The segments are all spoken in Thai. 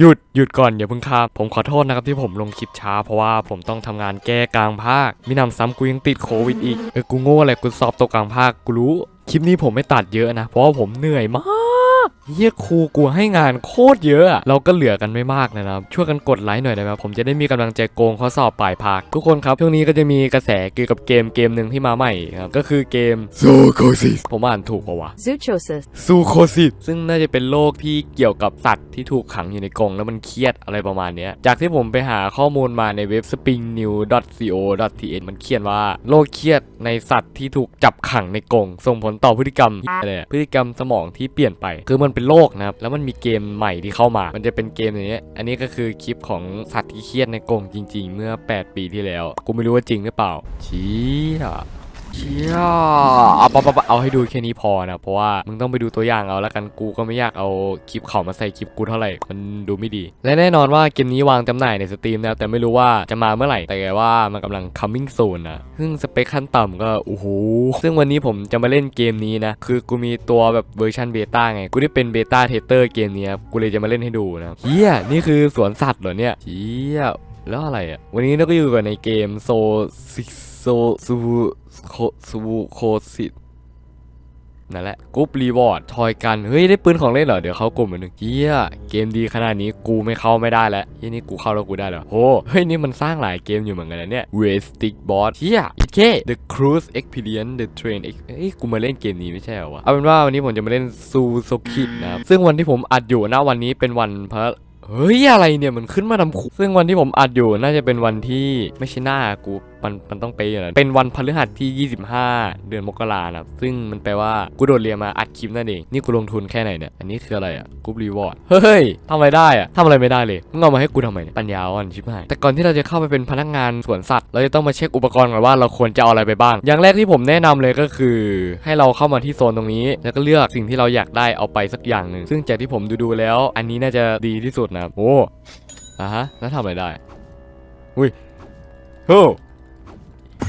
หยุดหยุดก่อนอย่าเพิ่งข้ามผมขอโทษนะครับที่ผมลงคลิปช้า เพราะว่าผมต้องทำงานแก้กลางภาคมินำซ้ำกูยังติดโควิดอีกเออกูโง่อะไรกูสอบตกกลางภาคกูรู้คลิปนี้ผมไม่ตัดเยอะนะ เพราะว่าผมเหนื่อยมาก เฮียครูกูให้งานโคตรเยอะอะเราก็เหลือกันไม่มากนะครับช่วยกันกดไลค์หน่อยได้ไหมครับผมจะได้มีกำลังใจโกงข้อสอบปลายภาคทุกคนครับช่วงนี้ก็จะมีกระแสเกี่ยวกับเกมเกมหนึ่งที่มาใหม่ครับก็คือเกมโซโคซิสผมอ่านถูกปะวะ Zoochosis. ซูโคซิสซึ่งน่าจะเป็นโรคที่เกี่ยวกับสัตว์ที่ถูกขังอยู่ในกรงแล้วมันเครียดอะไรประมาณเนี้ยจากที่ผมไปหาข้อมูลมาในเว็บ springnew.co.th มันเขียนว่าโรคเครียดในสัตว์ที่ถูกจับขังในกรงส่งผลต่อพฤติกรรมอะไรอะพฤติกรรมสมองที่เปลี่ยนไปคือมันเป็นโลกนะครับ แล้วมันมีเกมใหม่ที่เข้ามา มันจะเป็นเกมอย่างเงี้ย อันนี้ก็คือคลิปของสัตว์ที่เครียดในกรงจริง ๆ เมื่อ 8 ปีที่แล้ว กูไม่รู้ว่าจริงหรือเปล่าชี้อะ ชี่ยเอาปะปะเอาให้ดูแค่นี้พอนะ เพราะว่ามึงต้องไปดูตัวอย่างเอาแล้วกันกูก็ไม่อยากเอาคลิปเขามาใส่คลิปกูเท่าไหร่ มันดูไม่ดี และแน่นอนว่าเกมนี้วางจำหน่ายในสตรีมแล้วแต่ไม่รู้ว่าจะมาเมื่อไหร่ แต่ว่ามันกำลัง coming soon นะ ซึ่งสเปคขั้นต่ำก็โอ้โห ซึ่งวันนี้ผมจะมาเล่นเกมนี้นะ คือกูมีตัวแบบเวอร์ชันเบต้าไง กูได้เป็นเบต้าเทสเตอร์เกมนี้ครับกูเลยจะมาเล่นให้ดูนะเฮียนี่คือสวนสัตว์เหรอเนี่ยเฮียแล้วอะไรอะ วันนี้เราก็อยู่กันในเกมโซซิ โซซูโคซูโคซิตนั่นแหละกรุ๊ปรีวอร์ดทอยกัน เฮ้ย ได้ปืนของเล่นเหรอ เดี๋ยวเขากลุ่มมาหนึ่งเฮียเกมดีขนาดนี้กูไม่เข้าไม่ได้แล้วเฮียนี่กูเข้าแล้วกูได้เหรอโอ้เฮ้ย นี่มันสร้างหลายเกมอยู่เหมือนกันนะเนี่ย w a s t i c k Boss เฮียอีเค The Cruise Experience The Train เอ้ยกูมาเล่นเกมนี้ไม่ใช่เหรอวะเอาเป็นว่าวันนี้ผมจะมาเล่นซูโซคินะครับซึ่งวันที่ผมอัดอยู่นะวันนี้เป็นวันพระเฮ้ยอะไรเนี่ยมันขึ้นมาทำคุซึ่งวันที่ผมอัดอยู่น่าจะเป็นวันที่ไม่ใช่หน้ากูมันมันต้องไปอยู่นะเป็นวันพฤหัสที่ 25 เดือนมกรานะครับซึ่งมันแปลว่ากูโดดเรียนมาอัดคลิปนั่นเอง นี่กูลงทุนแค่ไหนเนี่ย อันนี้คืออะไรอะกรุ๊ปรีวอร์ด เฮ้ยทำอะไรได้อะทำอะไรไม่ได้เลย มึงเอามาให้กูทำไมเนี่ย ปัญญาอ่อนชิบหาย แต่ก่อนที่เราจะเข้าไปเป็นพนักงานสวนสัตว์ เราจะต้องมาเช็คอุปกรณ์ก่อนว่าเราควรจะเอาอะไรไปบ้าง อย่างแรกที่ผมแนะนำเลยก็คือ ให้เราเข้ามาที่โซนตรงนี้ แล้วก็เลือกสิ่งที่เราอยากได้เอาไปสักอย่างหนึ่ง ซึ่งจากที่ผมดูๆแล้ว อันนี้น่าจะดีที่สุดนะ โอ้อะฮะแล้วทำอะไรได้ อุ้ยโอ้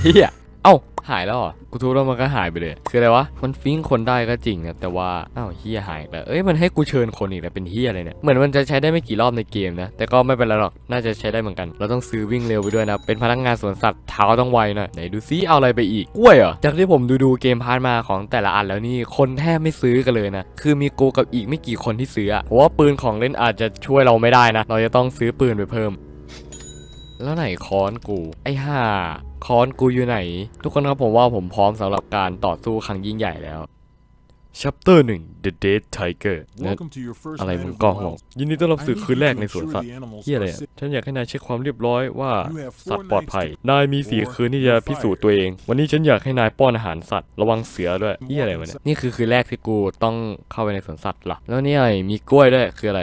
เฮียเอ้าหายแล้วเหรอ กูทุบแล้วมันก็หายไปเลย คืออะไรวะ มันฟิ้งคนได้ก็จริงนะ แต่ว่าอ้าวเฮียหายแล้ว เอ้ย มันให้กูเชิญคนอีกแล้วเป็นเฮียอะไรเนี่ย เหมือนมันจะใช้ได้ไม่กี่รอบในเกมนะ แต่ก็ไม่เป็นไรหรอก น่าจะใช้ได้เหมือนกัน เราต้องซื้อวิ่งเร็วไปด้วยนะ เป็นพนักงานสวนสัตว์เท้าต้องไวหน่อย ไหนดูซิเอาอะไรไปอีก กล้วยเหรอ จากที่ผมดูดูเกมพาร์ทมาของแต่ละอันแล้วนี่ คนแทบไม่ซื้อกันเลยนะ คือมีกูกับอีกไม่กี่คนที่ซื้ออะเพราะว่าปืนของเล่นอาจจะช่วยเราไม่ได้นะ เราจะต้องซื้อปืนไปเพิ่ม แล้วไหนค้อนกู ไอ้ห่าค้อนกูอยู่ไหน ทุกคนครับผมว่าผมพร้อมสำหรับการต่อสู้ครั้งยิ่งใหญ่แล้ว Chapter 1 The Dead Tiger นะ Welcome to your first อะไร night มึง of ก็ the ห่วง wild. ยินดีต้อนรับ I สู่ need คืน you แร to กในสวน ensure สัตว์ the animals เฮียอะไร are อะ safe. ฉันอยากให้นายเช็คความเรียบร้อยว่า You have สัต four ว์ปลอด nights ภัย to นายมีสี่ or คืนที่จะพิสูจน์ตัวเอง วันนี้ฉันอยากให้นายป้อนอาหารสัตว์ ระวังเสือด้วยเฮียอะไรวะเนี่ยนี่คือคืนแรกที่กูต้องเข้าไปในสวนสัตว์เหรอแล้วนี่อะไรมีกล้วยด้วยคืออะไร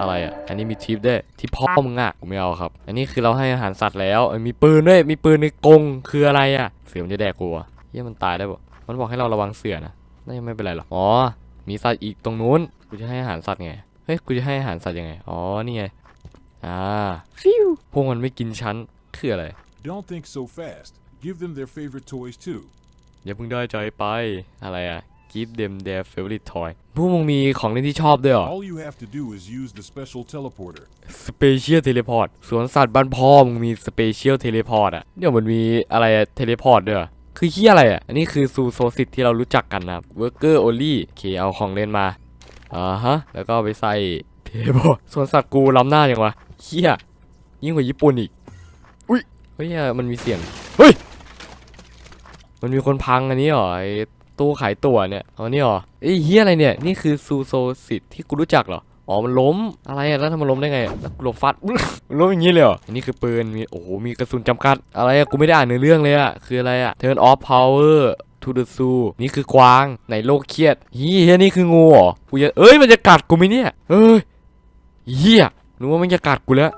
อะไรอะ อันนี้มีทิปด้วยที่พ่อมึงอะกูไม่เอาครับ อันนี้คือเราให้อาหารสัตว์แล้วเอ้ยมีปืนด้วย มีปืนในกรงคืออะไรอะ เสือมันจะแดกกูอะเฮียมันตายได้ปะมันบอกให้เราระวังเสือนะน่าจะไม่เป็นไรหรอก อ๋อ มีสัตว์อีกตรงนู้น กูจะให้อาหารสัตว์ไง เฮ้ย กูจะให้อาหารสัตว์ยังไง อ๋อ นี่ไง อ่า ฟิว พวกมันไม่กินชั้น คืออะไร Don't think so fast. Give them their favorite toys too. อย่าเพิ่งได้ใจไป อะไรอะ give them their favorite toy พวกมึงมีของเล่นที่ชอบด้วยเหรอ All you have to do is use the special teleporter. Special Teleport สวนสัตว์บ้านพ่อมึงมี Special Teleport อะเดี๋ยวมันมีอะไรอะ Teleport ด้วยเหรอคือเฮียอะไรอะ อันนี้คือซูโซซิตที่เรารู้จักกันนะครับ Worker Only โอเคเอาของเล่นมาอ่าฮะ แล้วก็เอาไปใส่ Teleport สวนสัตว์กูล้ำหน้าอย่างวะเฮียยิ่งกว่าญี่ปุ่นอีก อุ้ยเฮ้ยมันมีเสียง เฮ้ย มันมีคนพังอันนี้เหรอไอ้ ตู้ขายตั๋วเนี่ยเอานี่หรอไอ้เฮียอะไรเนี่ย นี่คือซูโซซิตที่กูรู้จักเหรอ อ๋อ มันล้ม อะไรอะแล้วทำไมันล้มได้ไงแล้วกูหลบฟัดล้มอย่างนี้เลยเหรอนนี้คือปืน มี โอ้โห มีกระสุนจำกัด อะไรอะกูไม่ได้อ่านเนื้อเรื่องเลยอะคืออะไรอะ Turn off power to the zoo นี่คือกวางในโลกเครียดเฮียนี่คืองูเหรอกูจะเอ้ยมันจะกัดกูไหมเนี่ยเอ้ยเฮียนึกว่ามันจะกัดกูแล้ว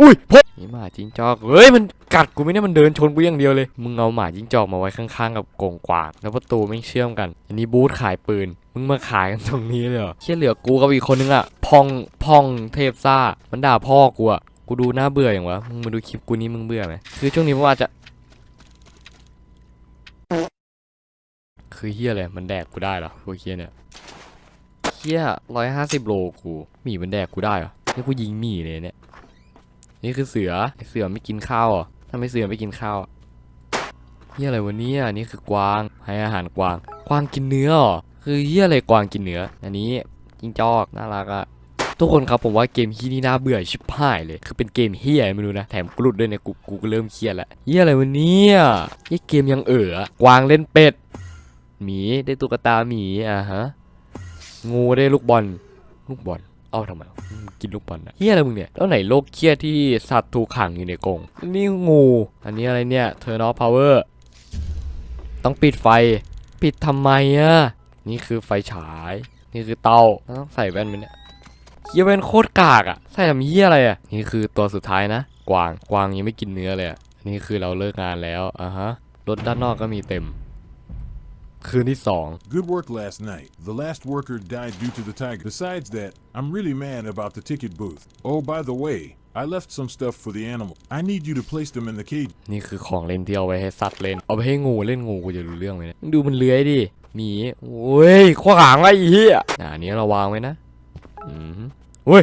อุ้ยพบนี่หมาจิ้งจอกเฮ้ยมันกัดกูไมเนี่ยมันเดินชนกูอย่างเดียวเลย มึงเอาหมาจิ้งจอกมาไว้ข้างๆกับกงกวางแล้วประตูไม่เชื่อมกัน อันนี้บูธขายปืน มึงมาขายกันตรงนี้เลยเหรอเชี่ยเหลือกูกับอีกคนนึงอะพองพองเทพซ่า มันด่าพ่อกูอะกูดูน่าเบื่ออย่างวะ มึงมาดูคลิปกูนี้มึงเบื่อไหมคือช่วงนี้ผมอาจจะ คือเฮียอะไรมันแดกกูได้เหรอพวกเฮียเนี่ยเฮียร้อยห้าสิบโลกูหมีมันแดกกูได้เหรอนี่กูยิงหมีเลยเนี่ย นี่คือเสือเสือไม่กินข้าวเหรอะถ้าไมเสือไม่กินข้าวเฮียอะไรวะเนี่ยนี่คือกวางให้อาหารกวาง กวางกินเนื้อคือเฮียอะไรกวางกินเนื้อ อันนี้จิงจอกน่ารักอะทุกคนครับผมว่าเกมที่นี่น่าเบื่อชิบหายเลย คือเป็นเกมเฮียไม่รู้นะแถมกรุดด้วยเนี่ยกูกูก็เริ่มเครียดแล้วเฮียอะไรวะเนี่ยยี่เกมยังเอ๋อกวางเล่นเป็ดหมีได้ตุ๊กตาหมีอะฮะงูได้ลูกบอลลูกบอล เอาทำไมอืมกินลูกบอลนะเฮียอะไรมึงเนี่ยแล้วไหนโลกเครียดที่สัตว์ถูกขังอยู่ในกรงนี่งู อันนี้อะไรเนี่ยเทอร์นอ p พาวเวอร์ต้องปิดไฟ ปิดทำไมอะนี่คือไฟฉาย นี่คือเตาต้องใส่แว่นไหมเนี่ยเฮียแว่นโคตรกากอะใส่ทำเฮียอะไรอะนี่คือตัวสุดท้ายนะ กวางกวางยังไม่กินเนื้อเลยอะอันนี่คือเราเลิกงานแล้วอะฮะรถด้านนอกก็มีเต็ม คืนที่สอง Good work last night. The last worker died due to the tiger. Besides that, I'm really mad about the ticket booth. Oh, by the way, I left some stuff for the animal. I need you to place them in the cage. นี่คือของเล่นที่เอาไว้ให้สัตว์เล่น เอาไปให้งูเล่นงูกูจะรู้เรื่องไหมเนี่ยมึงดูมันเลื้อยดิหมีโอ้ยขวางไว้ไอ้เหี้ยอ่าอันนี้เราวางไว้นะอืมเฮ้ย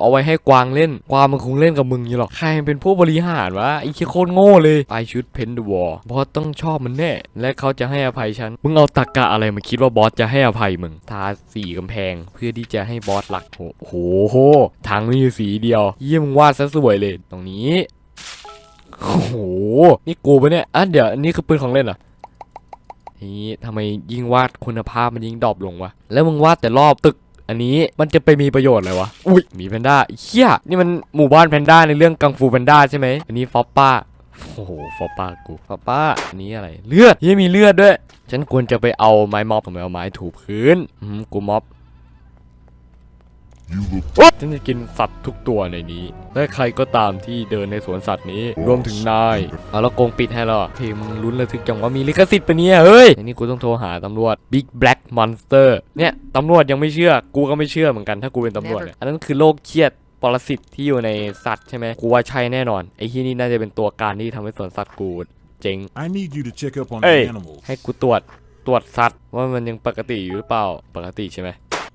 เอาไว้ให้กวางเล่น กวางมันคงเล่นกับมึงอยู่หรอก ใครเป็นผู้บริหารวะไอ้เชี่ยโคตรโง่เลยไอชุดเพนดวอร์บอสต้องชอบมันแน่ และเขาจะให้อภัยฉัน มึงเอาตรกกะอะไรมาคิดว่าบอสจะให้อภัยมึง ทาสีกำแพงเพื่อที่จะให้บอสรักโอ้โหโหทางมีอยู่สีเดียว เยี่ยมงวาดซะสวยเลย ตรงนี้ โอ้โห นี่กูปะเนี่ย อะเดี๋ยวอันนี้คือปืนของเล่นเหรอนี่ทำไมยิ่งวาดคุณภาพมันยิ่งดรอปลงวะ แล้วมึงวาดแต่รอบตึก อันนี้มันจะไปมีประโยชน์อะไรวะ อุ้ยมีแพนด้าเฮียนี่มันหมู่บ้านแพนด้าในเรื่องกังฟูแพนด้าใช่ไหมอันนี้ฟอปป้า โอ้โห ฟอปป้ากู ฟอปป้าอันนี้อะไร เลือดเฮียมีเลือดด้วย ฉันควรจะไปเอาไม้ม็อบผมไปเอาไม้ถูพื้นอืมกูม็อบ You look โอ๊ย ฉันจะกินสัตว์ทุกตัวในนี้ และใครก็ตามที่เดินในสวนสัตว์นี้ รวมถึงนายเอาแล้วกรงปิดให้แล้วเพลงมึงลุ้นระทึกจังว่ามีลิขสิทธิ์ปะเนี่ย เฮ้ยอันนี้กูต้องโทรหาตำรวจ Big Black Monster เนี่ย ตำรวจยังไม่เชื่อ กูก็ไม่เชื่อเหมือนกันถ้ากูเป็นตำรวจเนี่ยอันนั้นคือโรคเครียดปรสิตที่อยู่ในสัตว์ใช่ไหมกูว่าใช่แน่นอน ไอ้ที่นี่น่าจะเป็นตัวการที่ทำให้สวนสัตว์กูเจ๊ง I need you to check up on Hey. the animals. ให้กูตรวจตรวจสัตว์ว่ามันยังปกติอยู่หรือเปล่า ปกติใช่ไหม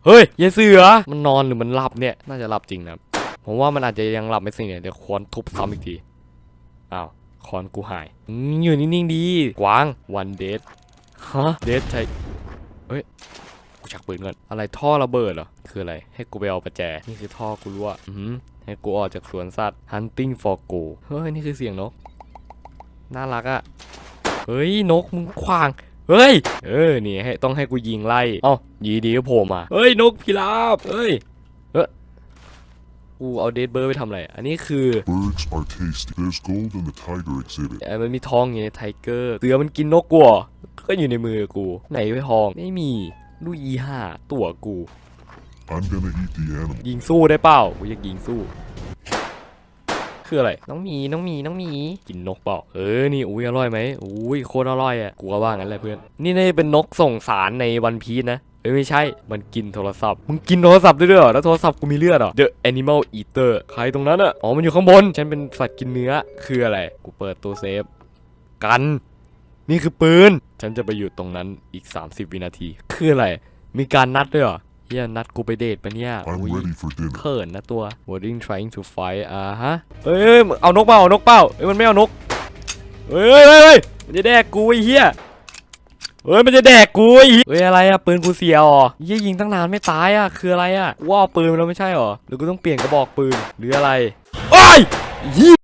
เฮ้ยยายเสือ มันนอนหรือมันหลับเนี่ย น่าจะหลับจริงนะ ผมว่ามันอาจจะยังหลับไม่สิ้นเนี่ยเดี๋ยวค้อนทุบซ้ำอีกที อ้าวค้อนกูหายอืมอยู่นิ่งๆดี กวาง วันเดทฮะ เดทใช่เฮ้ย กูชักปืนก่อน อะไรท่อระเบิดเหรอ คืออะไร ให้กูไปเอาประแจ นี่คือท่อกูรั่วอืมให้กูออกจากสวนสัตว์ hunting for go เฮ้ย นี่คือเสียงนก น่ารักอะเฮ้ย นกมึงขวาง เฮ้ย เออ นี่ให้ต้องให้กูยิงไล่เอ้ายีดีก็โผล่มา เฮ้ย นกพิราบเฮ้ย เออกูเอาเดดเบอร์ไปทำอะไร อันนี้คือ Birds are tasty. There's gold in the tiger exhibit. ไอ้มันมีทองอยู่ในไทเกอร์เสือมันกินนกกูเหรอก็อยู่ในมือกู ไหนไปทอง ไม่มีลูกอีห้าตัวกู I'm gonna eat the animal. ยิงสู้ได้เปล่ากูอยากยิงสู้ คืออะไร น้องหมีน้องหมีน้องหมีกินนกเปล่าเออนี่อุ้ยอร่อยไหมอุ้ยโคตรอร่อยอะกูก็ว่างั้นแหละเพื่อนนี่น่าจะเป็นนกส่งสารในวันพีชนะเอ้ยไม่ใช่ มันกินโทรศัพท์ มึงกินโทรศัพท์ด้วยเหรอ แล้วโทรศัพท์กูมีเลือดเหรอ The Animal Eater ใครตรงนั้นอะ อ๋อ มันอยู่ข้างบน ฉันเป็นสัตว์กินเนื้อ คืออะไร กูเปิดตู้เซฟ กัน นี่คือปืน ฉันจะไปอยู่ตรงนั้นอีก 30 วินาที คืออะไร มีการนัดด้วยเหรอ เฮียนัดกูไปเดทปะเนี่ย I'm อุ๊ย ready for dinner. เขินนะตัว wording trying to fight อ่าฮะเอ้ยเอ้ยเอานกเปล่าเอานกเปล่าเอ้ยมันไม่เอานกเฮ้ยเฮ้ยเฮ้ยมันจะแดกกูไอ้เหี้ยเฮ้ยมันจะแดกกูไอ้เหี้ยเฮ้ยอะไรอะปืนกูเสียอ๋อเหี้ยยิงตั้งนานไม่ตายอะคืออะไรอะกูว่าเอาปืนมาแล้วไม่ใช่หรอหรือกูต้องเปลี่ยนกระบอกปืนหรืออะไรโอ้ยเหี้ย